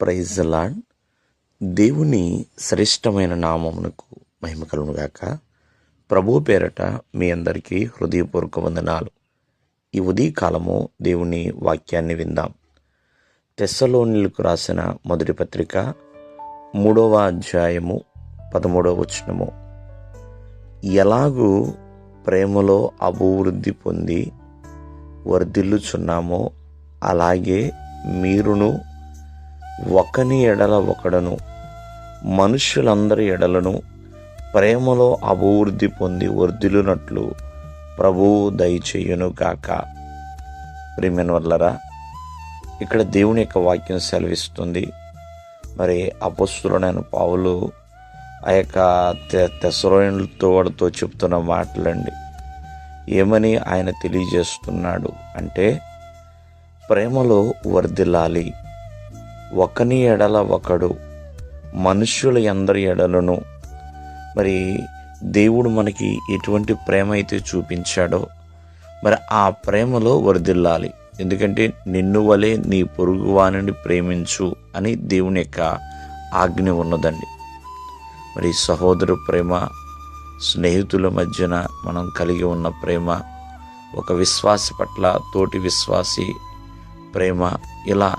Praise lord దేవుని శ్రేష్టమైన నామమునకు మహిమ కలుగుగాక ప్రభు పేరట మీ అందరికీ హృదయపూర్వక వందనాలు. ఈ ఉదయకాలము దేవుని వాక్యాన్ని విందాం. తెస్సలోనిలకు రాసిన మొదటి పత్రిక మూడవ అధ్యాయము పదమూడవ వచనము. ఎలాగూ ప్రేమలో అభివృద్ధి పొంది వర్ధిల్లుచున్నామో అలాగే మీరును ఒకని ఎడల ఒకడను మనుష్యులందరి ఎడలను ప్రేమలో అభివృద్ధి పొంది వర్ధిలునట్లు ప్రభువు దయచేయును గాక. ప్రియమైన వల్లరా ఇక్కడ దేవుని యొక్క వాక్యం సెలవిస్తుంది. మరి అపస్సులనైన పావులు ఆ యొక్క తెసరోయిన్లతో వాడితో చెప్తున్న మాటలండి. ఏమని ఆయన తెలియజేస్తున్నాడు అంటే ప్రేమలో వర్ధిల్లాలి. ఒకని ఎడల ఒకడు మనుష్యుల ఎందరి ఎడలను. మరి దేవుడు మనకి ఎటువంటి ప్రేమ అయితే చూపించాడో మరి ఆ ప్రేమలో వరదిల్లాలి. ఎందుకంటే నిన్ను వలె నీ పొరుగువానిని ప్రేమించు అని దేవుని యొక్క ఆజ్ఞ ఉన్నదండి. మరి సహోదరు ప్రేమ స్నేహితుల మధ్యన మనం కలిగి ఉన్న ప్రేమ ఒక విశ్వాసి పట్ల తోటి విశ్వాసి ప్రేమ ఇలా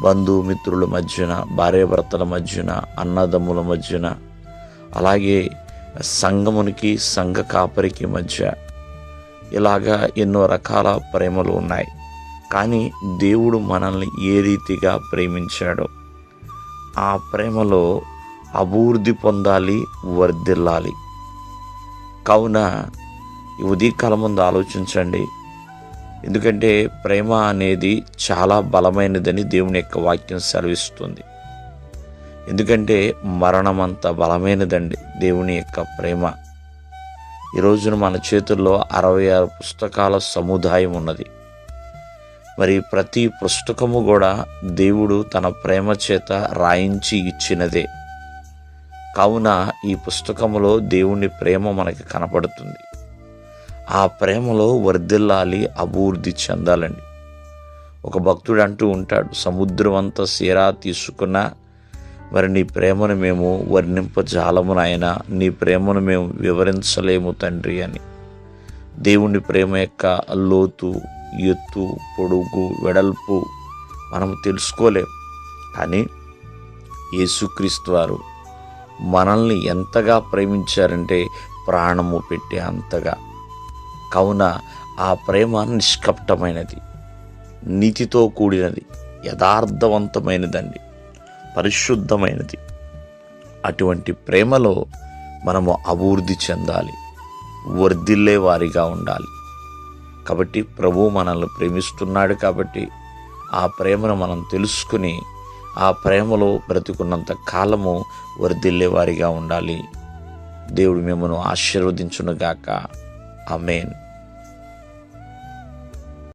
బంధుమిత్రుల మధ్యన భార్యాభర్తల మధ్యన అన్నదమ్ముల మధ్యన అలాగే సంఘమునికి సంఘ కాపరికి మధ్య ఇలాగా ఎన్నో రకాల ప్రేమలు ఉన్నాయి. కానీ దేవుడు మనల్ని ఏ రీతిగా ప్రేమించాడో ఆ ప్రేమలో అభివృద్ధి పొందాలి వర్ధిల్లాలి. కావున ఈ ఉదయకాలం ముందు ఆలోచించండి. ఎందుకంటే ప్రేమ అనేది చాలా బలమైనదని దేవుని యొక్క వాక్యం సెలవిస్తుంది. ఎందుకంటే మరణం అంత బలమైనదండి దేవుని యొక్క ప్రేమ. ఈ రోజున మన చేతుల్లో అరవై ఆరు పుస్తకాల సముదాయం ఉన్నది. మరి ప్రతి పుస్తకము కూడా దేవుడు తన ప్రేమ చేత రాయించి ఇచ్చినదే. కావున ఈ పుస్తకంలో దేవుని ప్రేమ మనకి కనపడుతుంది. ఆ ప్రేమలో వర్ధిల్లాలి అభివృద్ధి చెందాలండి. ఒక భక్తుడు అంటూ ఉంటాడు సముద్రం అంతా సీరా తీసుకున్న మరి నీ ప్రేమను మేము వర్ణింపజాలము నాయన నీ ప్రేమను మేము వివరించలేము తండ్రి అని. దేవుని ప్రేమ యొక్క లోతు ఎత్తు పొడుగు వెడల్పు మనం తెలుసుకోలేం. కానీ యేసుక్రీస్తు వారు మనల్ని ఎంతగా ప్రేమించారంటే ప్రాణము పెట్టే అంతగా. కావున ఆ ప్రేమ నిష్కప్టమైనది. నీతితో కూడినది యథార్థవంతమైనదండి పరిశుద్ధమైనది. అటువంటి ప్రేమలో మనము అభివృద్ధి చెందాలి వర్ధిల్లే వారిగా ఉండాలి. కాబట్టి ప్రభు మనల్ని ప్రేమిస్తున్నాడు కాబట్టి ఆ ప్రేమను మనం తెలుసుకుని ఆ ప్రేమలో బ్రతికున్నంత కాలము వర్ధిల్లే వారిగా ఉండాలి. దేవుడు మిమ్మల్ని ఆశీర్వదించునుగాక. Amen.